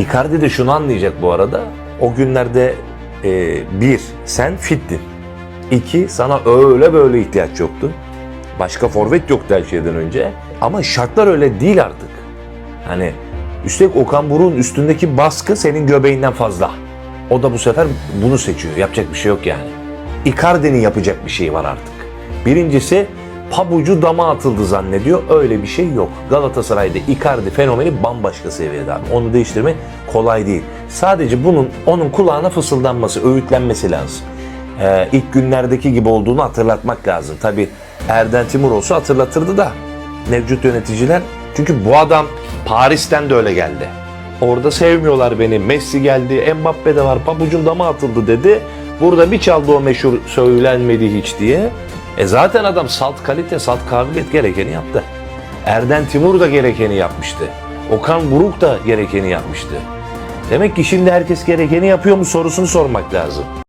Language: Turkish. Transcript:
Icardi de şunu anlayacak bu arada. O günlerde e, bir, sen fittin. İki, sana öyle böyle ihtiyaç yoktu. Başka forvet yoktu her şeyden önce. Ama şartlar öyle değil artık. Hani üstelik Okan Buruk'un üstündeki baskı senin göbeğinden fazla. O da bu sefer bunu seçiyor. Yapacak bir şey yok yani. Icardi'nin yapacak bir şeyi var artık. Birincisi pabucu dama atıldı zannediyor. Öyle bir şey yok. Galatasaray'da Icardi fenomeni bambaşka seviyede abi. Onu değiştirmek kolay değil. Sadece bunun onun kulağına fısıldanması, öğütlenmesi lazım. Ee, ilk günlerdeki gibi olduğunu hatırlatmak lazım. Tabi Erden Timur olsa hatırlatırdı da mevcut yöneticiler. Çünkü bu adam Paris'ten de öyle geldi. Orada sevmiyorlar beni. Messi geldi, Mbappe de var, pabucum dama atıldı dedi. Burada bir çaldı o meşhur söylenmedi hiç diye. E zaten adam salt kalite, salt kabiliyet gerekeni yaptı. Erden Timur da gerekeni yapmıştı. Okan Buruk da gerekeni yapmıştı. Demek ki şimdi herkes gerekeni yapıyor mu sorusunu sormak lazım.